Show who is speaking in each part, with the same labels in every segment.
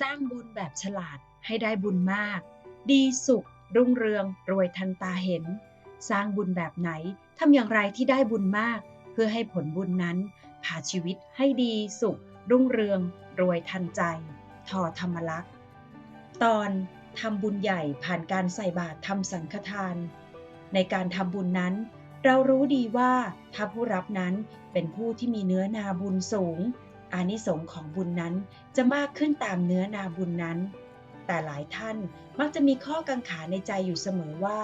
Speaker 1: สร้างบุญแบบฉลาดให้ได้บุญมาก ดีสุข รุ่งเรือง รวยทันตาเห็น สร้างบุญแบบไหนทำอย่างไรที่ได้บุญมาก เพื่อให้ผลบุญนั้นพาชีวิตให้ดีสุข รุ่งเรือง รวยทันใจ ทอธรรมลักษณ์ตอนทำบุญใหญ่ผ่านการใส่บาตรทำสังฆทาน ในการทำบุญนั้น เรารู้ดีว่าถ้าผู้รับนั้นเป็นผู้ที่มีเนื้อนาบุญสูง อานิสงส์ของบุญนั้นจะมากขึ้นตามเนื้อนาบุญนั้น แต่หลายท่านมักจะมีข้อกังขาในใจอยู่เสมอว่า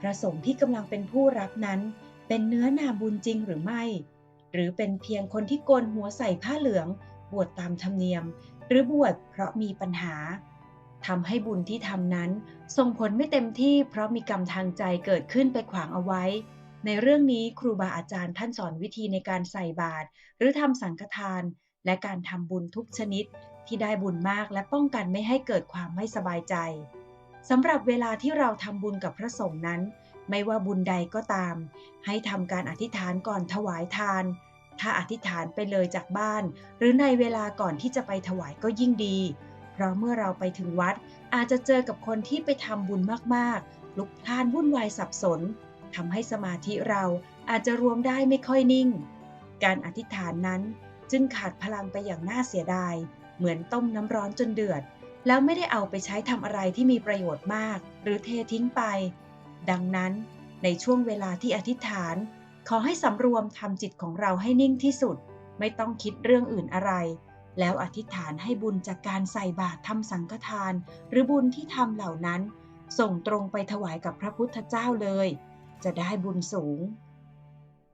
Speaker 1: พระสงฆ์ที่กำลังเป็นผู้รับนั้น เป็นเนื้อนาบุญจริงหรือไม่ หรือเป็นเพียงคนที่โกนหัวใส่ผ้าเหลือง บวชตามธรรมเนียม หรือบวชเพราะมีปัญหาทำให้บุญที่ทำนั้น ส่งผลไม่เต็มที่เพราะมีกรรมทางใจเกิดขึ้นไปขวางเอาไว้ ในเรื่องนี้ครูบาอาจารย์ท่านสอนวิธีในการใส่บาตรหรือทำสังฆทาน และการทำบุญทุกชนิดที่ได้บุญมากและป้องกันไม่ให้เกิดความไม่สบายใจสำหรับเวลาที่เราทำบุญกับพระสงฆ์นั้น ไม่ว่าบุญใดก็ตาม ให้ทำการอธิษฐานก่อนถวายทาน ถ้าอธิษฐานไปเลยจากบ้าน หรือในเวลาก่อนที่จะไปถวายก็ยิ่งดี เพราะเมื่อเราไปถึงวัด อาจจะเจอกับคนที่ไปทำบุญมากๆลุกพล่านวุ่นวายสับสนทำให้สมาธิเราอาจจะรวมได้ไม่ค่อยนิ่ง การอธิษฐานนั้น จึงขาดพลังไปอย่างน่าเสียดาย เหมือนต้มน้ำร้อนจนเดือด แล้วไม่ได้เอาไปใช้ทำอะไรที่มีประโยชน์มาก หรือเททิ้งไป ดังนั้น ในช่วงเวลาที่อธิษฐาน ขอให้สำรวมทำจิตของเราให้นิ่งที่สุด ไม่ต้องคิดเรื่องอื่นอะไร แล้วอธิษฐานให้บุญจากการใส่บาตรทำสังฆทาน หรือบุญที่ทำเหล่านั้น ส่งตรงไปถวายกับพระพุทธเจ้าเลย จะได้บุญสูง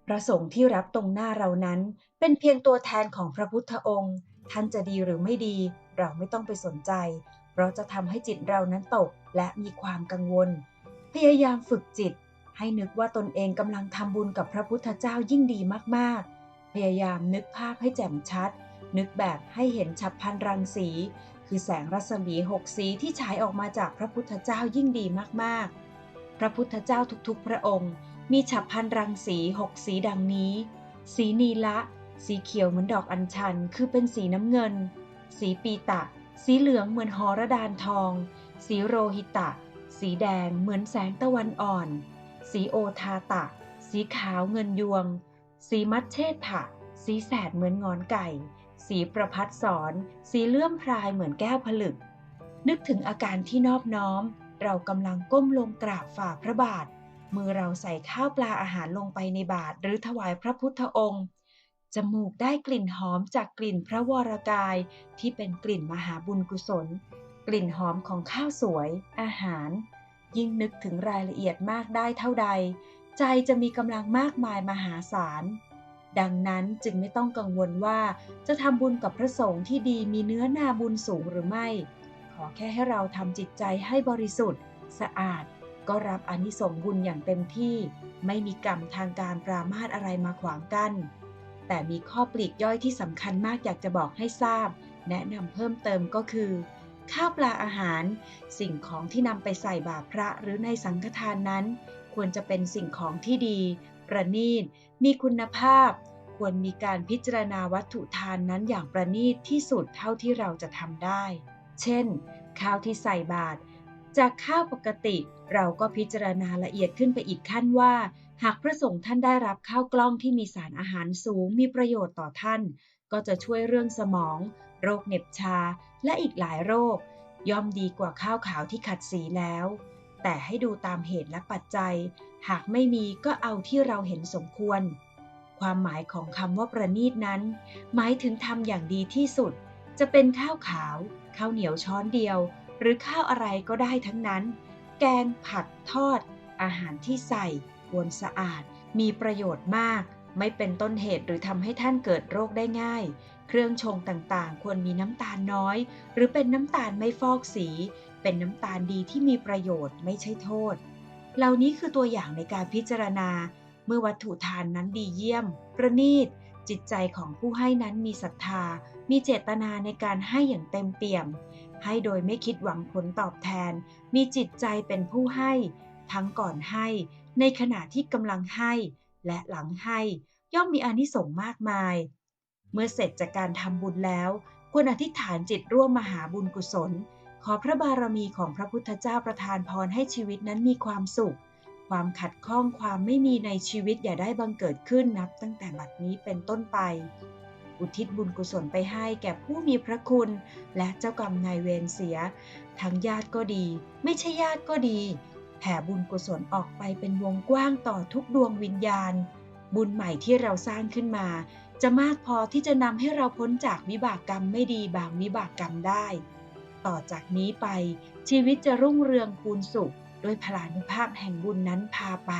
Speaker 1: พระสงฆ์ที่รับตรงหน้าเรานั้น เป็นเพียงตัวแทนของพระพุทธองค์ ท่านจะดีหรือไม่ดี เราไม่ต้องไปสนใจ เพราะจะทำให้จิตเรานั้นตกและมีความกังวล พยายามฝึกจิต ให้นึกว่าตนเองกำลังทำบุญกับพระพุทธเจ้ายิ่งดีมากๆ พยายามนึกภาพให้แจ่มชัด นึกแบบให้เห็นฉับพลันรังสี คือแสงรัศมีหกสีที่ฉายออกมาจากพระพุทธเจ้ายิ่งดีมากๆพระพุทธเจ้าทุกๆ พระองค์ มีฉับพันรังสีหกสีดังนี้ สีนีละ สีเขียวเหมือนดอกอัญชัน คือเป็นสีน้ำเงิน สีปีตะ สีเหลืองเหมือนหอระดานทอง สีโรหิตะ สีแดงเหมือนแสงตะวันอ่อน สีโอทาตะ สีขาวเงินยวง สีมัดเชษฐะ สีแสดเหมือนงอนไก่ สีประพัดสอน สีเลื่อมพรายเหมือนแก้วผลึก นึกถึงอาการที่นอบน้อม เรากำลังก้มลงกราบฝ่าพระบาท มือเราใส่ข้าวปลาอาหารลงไปในบาตรหรือถวายพระพุทธองค์ จมูกได้กลิ่นหอมจากกลิ่นพระวรกาย ที่เป็นกลิ่นมหาบุญกุศล กลิ่นหอมของข้าวสวย อาหาร ยิ่งนึกถึงรายละเอียดมากได้เท่าใด ใจจะมีกำลังมากมายมหาศาล ดังนั้นจึงไม่ต้องกังวลว่าจะทำบุญกับพระสงฆ์ที่ดีมีเนื้อนาบุญสูงหรือไม่ ขอแค่ให้เราทำจิตใจให้บริสุทธิ์ สะอาดก็รับอนิสงส์บุญอย่างเต็มที่ ไม่มีกรรมทางการปรามาสอะไรมาขวางกัน้น แต่มีข้อปลีกย่อยที่สำคัญมากอยากจะบอกให้ทราบ แนะนำเพิ่มเติมก็คือ ข้าวปลาอาหาร สิ่งของที่นำไปใส่บาตรพระหรือในสังฆทานนั้น ควรจะเป็นสิ่งของที่ดี ประณีต มีคุณภาพ ควรมีการพิจารณาวัตถุทานนั้นอย่างประณีตที่สุดเท่าที่เราจะทำได้ เช่น ข้าวที่ใส่บาตรจากข้าวปกติเราก็พิจารณาละเอียดขึ้นไปอีกขั้นว่า หากพระสงฆ์ท่านได้รับข้าวกล้องที่มีสารอาหารสูงมีประโยชน์ต่อท่าน ก็จะช่วยเรื่องสมอง โรคเหน็บชา และอีกหลายโรค ย่อมดีกว่าข้าวขาวที่ขัดสีแล้ว แต่ให้ดูตามเหตุและปัจจัย หากไม่มีก็เอาที่เราเห็นสมควร ความหมายของคำว่าประณีตนั้น หมายถึงทำอย่างดีที่สุด จะเป็นข้าวขาวข้าวเหนียวช้อนเดียว หรือข้าวอะไรก็ได้ทั้งนั้น แกงผัดทอด อาหารที่ใส่ ควรสะอาด มีประโยชน์มาก ไม่เป็นต้นเหตุหรือทำให้ท่านเกิดโรคได้ง่าย เครื่องชงต่างๆ ควรมีน้ำตาลน้อย หรือเป็นน้ำตาลไม่ฟอกสี เป็นน้ำตาลดีที่มีประโยชน์ไม่ใช่โทษ เหล่านี้คือตัวอย่างในการพิจารณา เมื่อวัตถุทานนั้นดีเยี่ยม ประณีต จิตใจของผู้ให้นั้นมีศรัทธา มีเจตนาในการให้อย่างเต็มเปี่ยม ให้โดยไม่คิดหวังผลตอบแทน มีจิตใจเป็นผู้ให้ทั้งก่อนให้ ในขณะที่กำลังให้และหลังให้ย่อมมีอานิสงส์มากมาย เมื่อเสร็จจากการทำบุญแล้ว ควรอธิษฐานจิตร่วมมหาบุญกุศล ขอพระบารมีของพระพุทธเจ้าประทานพรให้ชีวิตนั้นมีความสุข ความขัดข้องความไม่มีในชีวิตอย่าได้บังเกิดขึ้นนับตั้งแต่บัดนี้เป็นต้นไป อุทิศบุญกุศลไปให้แก่ผู้มีพระคุณ และเจ้ากรรมนายเวรเสีย ทั้งญาติก็ดี ไม่ใช่ญาติก็ดี ผ่บุญกุศลออกไปเป็นวงกว้างต่อทุกดวงวิญญาณ บุญใหม่ที่เราสร้างขึ้นมา จะมากพอที่จะนำให้เราพ้นจากวิบากกรรมไม่ดีบางวิบากกรรมได้ ต่อจากนี้ไปชีวิตจะรุ่งเรืองคูณสุข ด้วยพลานุภาพแห่งบุญนั้นพาไป